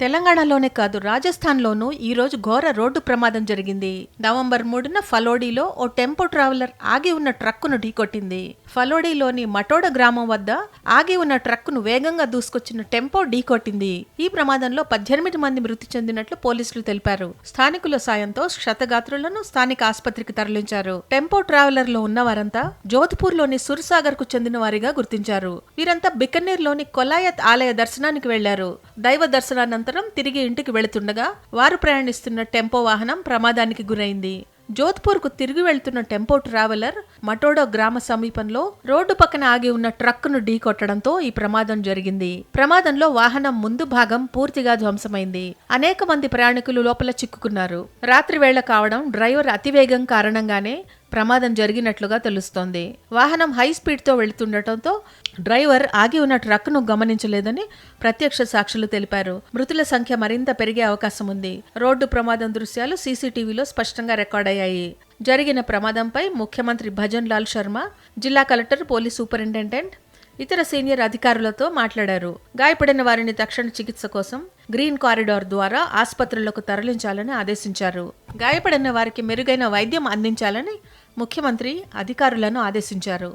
తెలంగాణలోనే కాదు రాజస్థాన్లోనూ ఈ రోజు ఘోర రోడ్డు ప్రమాదం జరిగింది. నవంబర్ మూడున ఫలోడీలో ఓ టెంపో ట్రావెలర్ ఆగి ఉన్న ట్రక్కును ఢీకొట్టింది. ఫలోడీలోని మటోడ గ్రామం వద్ద ఆగి ఉన్న ట్రక్కును వేగంగా దూసుకొచ్చిన టెంపో ఢీకొట్టింది. ఈ ప్రమాదంలో పద్దెనిమిది మంది మృతి చెందినట్లు పోలీసులు తెలిపారు. స్థానికుల సాయంతో క్షతగాత్రులను స్థానిక ఆసుపత్రికి తరలించారు. టెంపో ట్రావెలర్లో ఉన్న వారంతా జోధ్పూర్లోని సుర్సాగర్కు చెందిన వారిగా గుర్తించారు. వీరంతా బికనీర్లోని కొలాయత్ ఆలయ దర్శనానికి వెళ్ళారు. దైవ అనంతరం తిరిగి ఇంటికి వెళుతుండగా వారు ప్రయాణిస్తున్న టెంపో వాహనం ప్రమాదానికి గురైంది. జోధ్పూర్కు తిరిగి వెళ్తున్న టెంపో ట్రావెలర్ మటోడో గ్రామ సమీపంలో రోడ్డు పక్కన ఆగి ఉన్న ట్రక్కును ఢీకొట్టడంతో ఈ ప్రమాదం జరిగింది. ప్రమాదంలో వాహనం ముందు భాగం పూర్తిగా ధ్వంసమైంది. అనేక మంది ప్రయాణికులు లోపల చిక్కుకున్నారు. రాత్రి వేళ కావడం డ్రైవర్ అతివేగం కారణంగానే ప్రమాదం జరిగినట్లుగా తెలుస్తోంది. వాహనం హై స్పీడ్తో వెళుతుండటంతో డ్రైవర్ ఆగి ఉన్న ట్రక్ను గమనించలేదని ప్రత్యక్ష సాక్షులు తెలిపారు. మృతుల సంఖ్య మరింత పెరిగే అవకాశం ఉంది. రోడ్డు ప్రమాదం దృశ్యాలు సీసీటీవీలో స్పష్టంగా రికార్డయ్యాయి జరిగిన ప్రమాదంపై ముఖ్యమంత్రి భజన్ లాల్ శర్మ జిల్లా కలెక్టర్ పోలీస్ సూపరింటెండెంట్ ఇతర సీనియర్ అధికారులతో మాట్లాడారు. గాయపడిన వారిని తక్షణ చికిత్స కోసం గ్రీన్ కారిడార్ ద్వారా ఆసుపత్రులకు తరలించాలని ఆదేశించారు. గాయపడిన వారికి మెరుగైన వైద్యం అందించాలని ముఖ్యమంత్రి అధికారులను ఆదేశించారు.